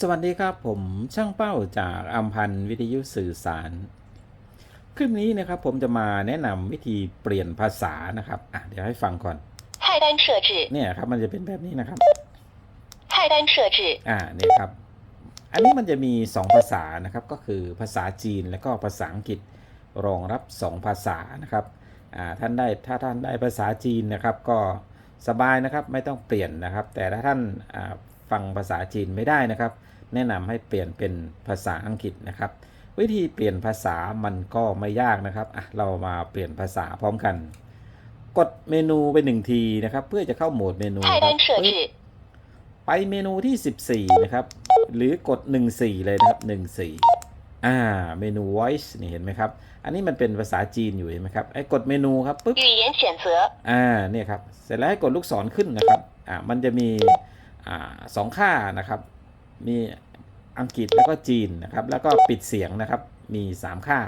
สวัสดีครับผมช่างเป้าจากอัมพันธ์วิทยุสื่อสาร คลิปนี้นะครับผมจะมาแนะนำวิธีเปลี่ยนภาษานะครับอ่ะเดี๋ยวให้ฟังก่อน 菜单设置， เนี่ยครับมันจะเป็นแบบนี้นะครับ 菜单设置， อ่าเนี่ยครับ อันนี้มันจะมี 2 ภาษานะครับก็คือภาษาจีนและก็ภาษาอังกฤษรองรับ 2 ภาษานะครับอ่าท่านได้ถ้าท่านได้ภาษาจีนนะครับ ก็สบายนะครับไม่ต้องเปลี่ยนนะครับ แต่ถ้าท่านอ่า ฟังภาษาจีนไม่ได้นะครับ แนะนำให้เปลี่ยนเป็นภาษาอังกฤษนะครับ วิธีเปลี่ยนภาษามันก็ไม่ยากนะครับอะเรามาเปลี่ยนภาษาพร้อมกัน กดเมนูไปหนึ่งทีนะครับ เพื่อจะเข้าโหมดเมนูครับไปเมนูที่ 14 นะครับ หรือกด 14 เลยนะครับ 14 อ่า เมนู voice นี่เห็นไหมครับ อันนี้มันเป็นภาษาจีนอยู่เห็นไหมครับ ไอ้กดเมนูครับปุ๊บอ่า เนี่ยครับ เสร็จแล้วให้กดลูกศรขึ้นนะครับ อ่า มันจะมี สองค่านะครับ มีอังกฤษแล้วก็จีนนะครับ แล้วก็ปิดเสียงนะครับ มี 3 ค่า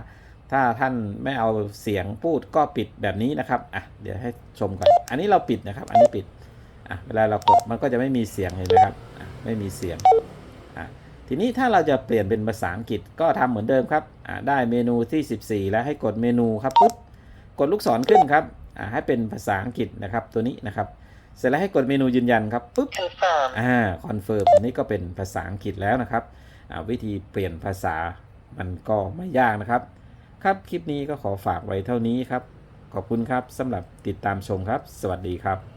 ถ้าท่านไม่เอาเสียงพูดก็ปิดแบบนี้นะครับ อะ เดี๋ยวให้ชมกัน อันนี้เราปิดนะครับ อันนี้ปิด อะ เวลาเรากดมันก็จะไม่มีเสียงเห็นไหมครับ อะ ไม่มีเสียง อะ ทีนี้ถ้าเราจะเปลี่ยนเป็นภาษาอังกฤษก็ทำเหมือนเดิมครับ อะ ได้เมนูที่ 14 แล้วให้กดเมนูครับปุ๊บ กดลูกศรขึ้นครับ อ่าให้เป็นภาษาอังกฤษนะครับ ตัวนี้นะครับ เสร็จแล้วให้กดเมนูยืนยันครับปุ๊บ confirm，อ่าคอนเฟิร์มอันนี้ก็เป็นภาษาอังกฤษแล้วนะครับอ่าวิธีเปลี่ยนภาษามันก็ไม่ยากนะครับ ครับคลิปนี้ก็ขอฝากไว้เท่านี้ครับ ขอบคุณครับสำหรับติดตามชมครับ สวัสดีครับ